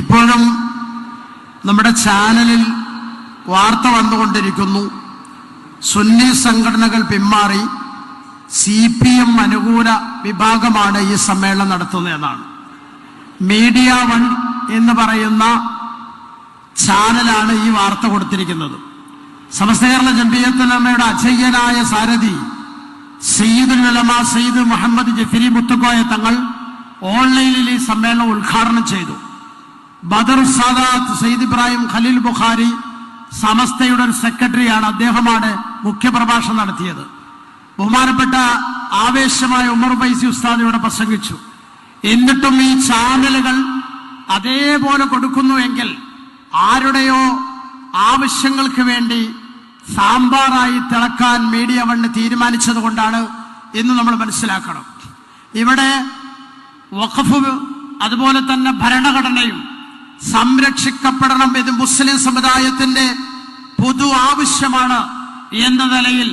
ഇപ്പോഴും നമ്മുടെ ചാനലിൽ വാർത്ത വന്നുകൊണ്ടിരിക്കുന്നു. സുന്നി സംഘടനകൾ പിന്മാറി സി പി എം അനുകൂല വിഭാഗമാണ് ഈ സമ്മേളനം നടത്തുന്നതെന്നാണ് മീഡിയ വൺ എന്ന് പറയുന്ന ചാനലാണ് ഈ വാർത്ത കൊടുത്തിരിക്കുന്നത്. സമസ്ത കേരള ജംബിയത്തുലമയുടെ അജയ്യനായ സാരഥി സയ്യിദുൽ ഉലമ സയ്യിദ് മുഹമ്മദ് ജഫിരി മുത്തുക്കോയ തങ്ങൾ ഓൺലൈനിൽ ഈ സമ്മേളനം ഉദ്ഘാടനം ചെയ്തു. ബദർ സാദാത്ത് സയ്യിദ് ഇബ്രാഹിം ഖലീൽ ബുഖാരി സമസ്തയുടെ സെക്രട്ടറിയാണ്. അദ്ദേഹമാണ് മുഖ്യപ്രഭാഷണം നടത്തിയത്. ബഹുമാനപ്പെട്ട ആവേശമായ ഉമർ ഫൈസി ഉസ്താദ് ഇവിടെ പ്രസംഗിച്ചു. എന്നിട്ടും ഈ ചാനലുകൾ അതേപോലെ കൊടുക്കുന്നുവെങ്കിൽ ആരുടെയോ ആവശ്യങ്ങൾക്ക് വേണ്ടി സാമ്പാറായി തിളക്കാൻ മീഡിയ വണ്ണ് തീരുമാനിച്ചത് കൊണ്ടാണ് എന്ന് നമ്മൾ മനസ്സിലാക്കണം. ഇവിടെ വഖഫ് അതുപോലെ തന്നെ ഭരണഘടനയും സംരക്ഷിക്കപ്പെടണം ഇത് മുസ്ലിം സമുദായത്തിന്റെ പൊതു ആവശ്യമാണ് എന്ന നിലയിൽ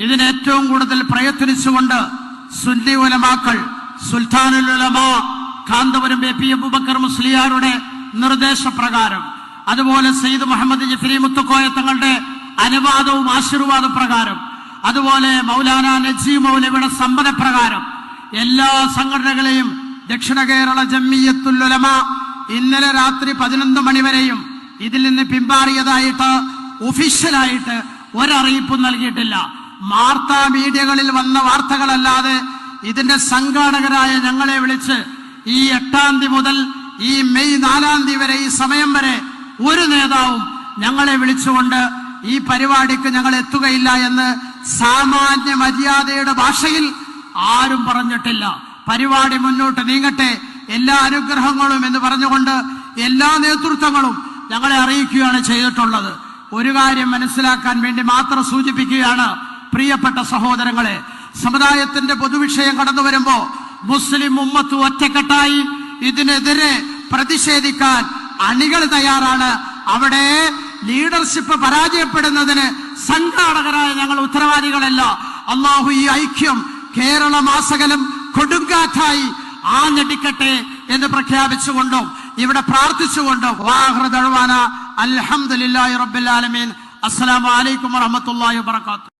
ഇതിന് ഏറ്റവും കൂടുതൽ പ്രയത്നിച്ചുകൊണ്ട് സുന്നി ഉലമാക്കൾ സുൽത്താനുൽ ഉലമ കാന്തപുരം എ പി അബുബക്കർ മുസ്ലിയാരുടെ നിർദ്ദേശപ്രകാരം അതുപോലെ സയ്യിദ് മുഹമ്മദ് ജഫരി മുത്തുക്കോയ തങ്ങളുടെ അനുവാദവും ആശീർവാദ പ്രകാരം അതുപോലെ മൗലാന നജീം മൗലവിയുടെ സമ്മതപ്രകാരം എല്ലാ സംഘടനകളെയും ദക്ഷിണ കേരള ജമ്മിയത്തുലമ ഇന്നലെ രാത്രി പതിനൊന്ന് മണിവരെയും ഇതിൽ നിന്ന് പിന്മാറിയതായിട്ട് ഒഫീഷ്യലായിട്ട് ഒരറിയിപ്പും നൽകിയിട്ടില്ല. വാർത്താ മീഡിയകളിൽ വന്ന വാർത്തകളല്ലാതെ ഇതിന്റെ സംഘാടകരായ ഞങ്ങളെ വിളിച്ച് ഈ എട്ടാം തീയതി മുതൽ ഈ മെയ് നാലാം തീയതി വരെ ഈ സമയം വരെ ഒരു നേതാവും ഞങ്ങളെ വിളിച്ചുകൊണ്ട് ഈ പരിപാടിക്ക് ഞങ്ങൾ എത്തുകയില്ല എന്ന് സാമാന്യ മര്യാദയുടെ ഭാഷയിൽ ആരും പറഞ്ഞിട്ടില്ല. പരിപാടി മുന്നോട്ട് നീങ്ങട്ടെ. എല്ലാ അനുഗ്രഹങ്ങളും എന്ന് പറഞ്ഞുകൊണ്ട് എല്ലാ നേതൃത്വങ്ങളും ഞങ്ങളെ അറിയിക്കുകയാണ് ചെയ്തിട്ടുള്ളത്. ഒരു കാര്യം മനസ്സിലാക്കാൻ വേണ്ടി മാത്രം സൂചിപ്പിക്കുകയാണ് പ്രിയപ്പെട്ട സഹോദരങ്ങളെ. സമുദായത്തിന്റെ പൊതുവിഷയം കടന്നു വരുമ്പോ മുസ്ലിം ഉമ്മത്ത് ഒറ്റക്കെട്ടായി ഇതിനെതിരെ പ്രതിഷേധിക്കാൻ അണികൾ തയ്യാറാണ്. അവിടെ ലീഡർഷിപ്പ് പരാജയപ്പെടുന്നതിന് സംഘാടകരായ ഞങ്ങൾ ഉത്തരവാദികളല്ല. അള്ളാഹു ഈ ഐക്യം കേരള മാസകലം കൊടുങ്കാറ്റായി ആഞ്ഞടിക്കട്ടെ എന്ന് പ്രഖ്യാപിച്ചുകൊണ്ടും ഇവിടെ പ്രാർത്ഥിച്ചുകൊണ്ടും വാഹൃദഴുവാന അൽഹംദുലില്ലാഹി റബ്ബിൽ ആലമീൻ. അസ്സലാമു അലൈക്കും വറഹ്മത്തുള്ളാഹി വബറകാതുഹു.